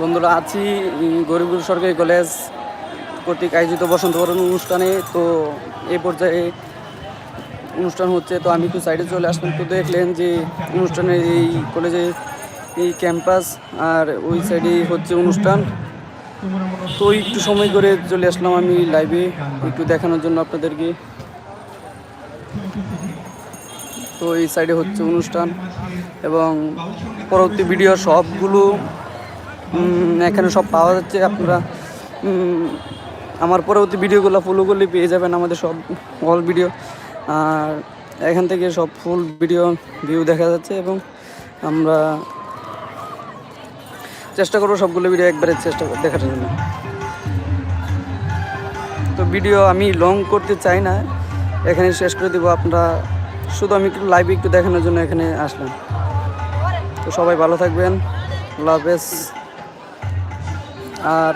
বন্ধুরা আছি উম, সরকারি কলেজ কর্তৃক আয়োজিত বসন্ত বরণ অনুষ্ঠানে। তো এই পর্যায়ে অনুষ্ঠান হচ্ছে তো আমি একটু সাইডে চলে আসলাম। তো দেখলেন যে অনুষ্ঠানের এই কলেজে এই ক্যাম্পাস আর ওই সাইডে হচ্ছে অনুষ্ঠান। তো একটু সময় করে চলে আসলাম আমি লাইভে একটু দেখানোর জন্য আপনাদেরকে। তো এই সাইডে হচ্ছে অনুষ্ঠান এবং পরবর্তী ভিডিও সবগুলো এখানে সব পাওয়া যাচ্ছে, আপনারা আমার পরবর্তী ভিডিওগুলো ফলো করলে পেয়ে যাবেন আমাদের সব অল ভিডিও আর এখান থেকে সব ফুল ভিডিও ভিউ দেখা যাচ্ছে এবং আমরা চেষ্টা করব সবগুলো ভিডিও একবারে চেষ্টা দেখার জন্য। তো ভিডিও আমি লং করতে চাই না, এখানে শেষ করে দেবো, আপনারা শুধু আমি একটু লাইভে একটু দেখানোর জন্য এখানে আসলাম। তো সবাই ভালো থাকবেন, আল্লাহ হাফেজ। আর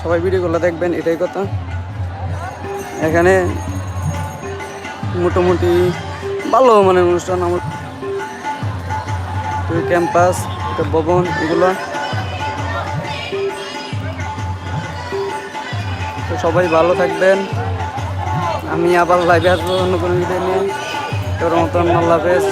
সবাই ভিডিওগুলো দেখবেন, এটাই কথা। এখানে মোটামুটি ভালো মানে অনুষ্ঠান আমার। ক্যাম্পাস, এটা ভবন, এগুলো। তো সবাই ভালো থাকবেন। আমি আবার লাইভে আসব অন্য কোনো ভিডিও নিয়ে। এবার মতন আল্লাহ হাফেজ।